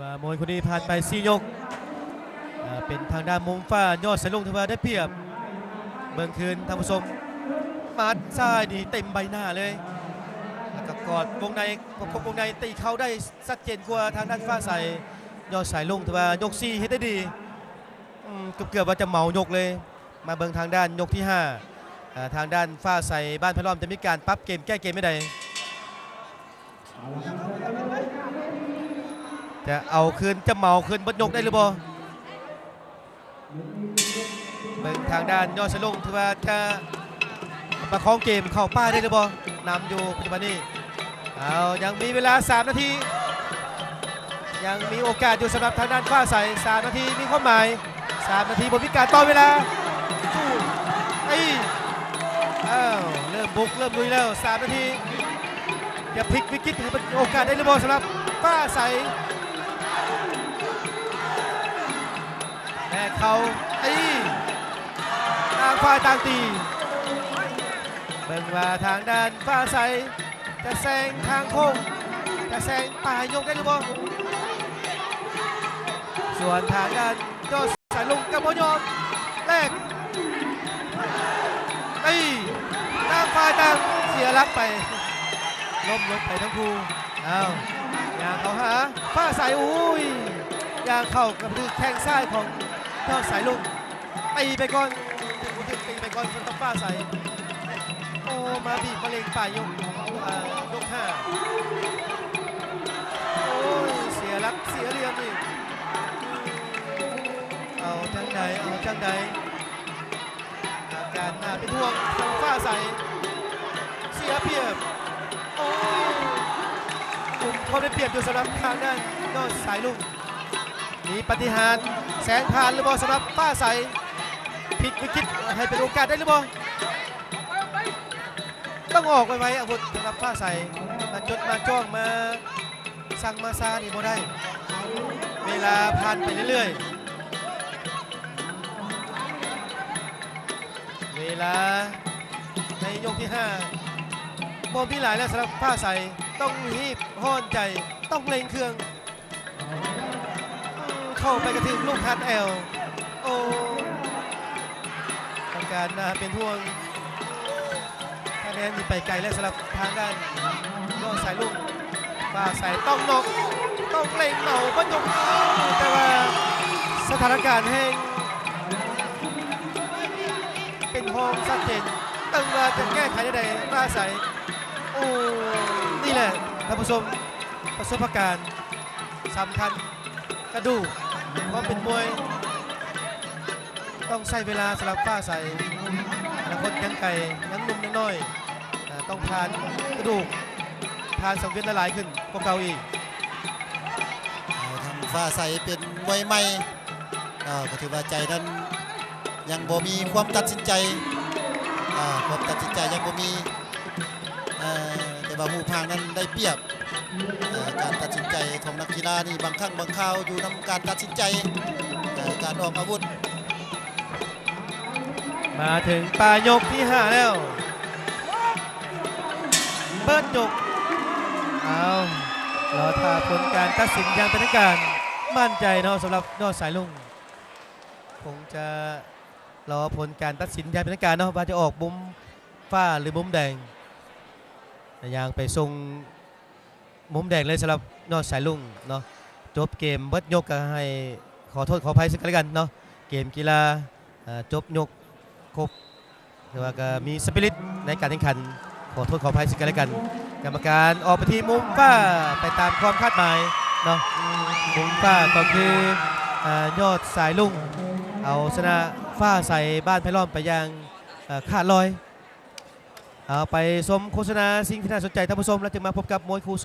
ว่ามวยคนนี้ผ่านไป4ยก เป็นทางด้านมุมฟ้ายอดสลุงถือว่าได้เปรียบเบิ่งคืนท่านผู้ชมมัดซ้ายดีเต็มใบหน้าเลยแล้วก็กอดวงในประกบวงในตีเขาได้ชัดเจนกว่าทางด้านฟ้าใสยอดสายลุงถือว่ายก4เฮ็ดได้ดีเกือบเกือบว่าจะเหมายกเลย มาเบิงทางด้านยกที่ห้าทางด้านฟ้าใสบ้านพะล้อมจะมีการปรับเกมแก้เกมไม่ได้ จะเอาคืนจะเมาคืนบดยกได้หรือบ่เบิ่งทางด้านยอดสลุงถือว่าจะประคองเกมเข้าป้ายได้หรือบ่นำอยู่ปัจจุบันนี้เอายังมีเวลา 3 นาที ยังมีโอกาสอยู่สำหรับทางด้านฟ้าใส3นาทีมีความหมาย 3 นาทีบนพิการต่อเวลาสู้ไอ้อ้าวเริ่มบุกเริ่มลุยแล้ว 3 นาทีจะพลิกวิกฤตให้เป็นโอกาสได้หรือบ่สำหรับฟ้าใส แม่เขาตีต่างฝ่ายต่างตีเบิ่งว่าทางด้านฟ้าใสจะแซงทางโค้งจะแซงป่ายกได้หรือเปล่าส่วนทางด้านยอดสายลุงกับพยอมแรกตีต่างฝ่ายต่างเสียหลักไปล้มลงไปทั้งคู่ เอาอย่างเขาหา ฟ้าใสอุ้ยยางเข้ากับคือแข้งซ้ายของยอดสายลุงตีไปก่อนถึงตีไปก่อนคนต้องฟ้าใสโอ้มาบีบมะเร็งป่ายยกยกห้าโอ้ยเสียรักเสียเหลี่ยมอีกเอาจังใดเอาจังใดอาการหน่าเป็นห่วงทางฟ้าใสเสียเปรียบโอ้ยกลุ่ม ขาได้เปรียบอยู่สำหรับทางด้านยอดสายลุงมีปฏิหารแสงผ่านหรือเปล่าสำหรับป้าใสพลิกวิกฤตให้เป็นโอกาสได้หรือเปล่าต้องออกไปไว้อาวุธสำหรับป้าใสมาจดมาจ้องมาสั่งมาซานี่บ่ได้ เวลาผ่านไปเรื่อยๆ เวลาในยกที่5บอมพี่หลายแล้วสำหรับป้าใส ต้องหีบห้อนใจ ต้องเล็งเครื่อง เข้าไปกระถึงลูกฮัดแอล โอ้องการนะเป็นห่วงคะแนนนี่ไปไกลแล้วสำหรับทางด้านยอดสายลูกฟ้าใสต้องนกต้องเล่งเหมาบรรยกแต่ว่าสถานการณ์แห่งเป็นห้องชัดเจนตั้งว่าจะแก้ไขได้ใดฟ้าใสโอ้ นี่แหละท่านผู้ชมประสบการณ์สำคัญกระดูกความเป็นมวย ต้องใช้เวลาสำหรับฟ้าใสอนาคตยังไก่ยังนุ่มยังน้อย ต้องผ่านกระดูกผ่านสังเวียนละลายขึ้นกว่าเก่าอีกทางฟ้าใสเป็นมวยใหม่ก็ถือว่าใจนั้นยังบ่มีความตัดสินใจความตัดสินใจยังบ่มี ว่าหูพางนั้นได้เปรียบการตัดสินใจของนักกีฬานี่บางครั้งบางคราวอยู่นำการตัดสินใจเอ่การออกอาวุธ มาถึงปลายกที่ 5 แล้ว เปิดยกเอารอท่าผลการตัดสินอย่างเป็นทางการมั่นใจเนาะสำหรับยอดสายลุงคงจะรอผลการตัดสินอย่างเป็นทางการเนาะว่าจะออกมุมฟ้าหรือมุมแดง แต่ยังไปทรงมุมแดงเลยสำหรับยอดสายลุงเนาะจบเกมเบิดยกก็ให้ขอโทษขออภัยซึ่งกันและกันเนาะเกมกีฬาจบยกครบแต่ว่าก็มีสปิริตในการแข่งขันขอโทษขออภัยซึ่งกันและกัน กรรมการออกไปที่มุมฟ้าไปตามความคาดหมายเนาะมุมฟ้าก็คืออยอดสายลุงเอาชนะฟ้าใส่บ้านไพล้อมไปยังเอ่อขาดลอย เอาไปชมโฆษณาสิ่งที่น่าสนใจท่านผู้ชมแล้วจึงมาพบกับมวยคู่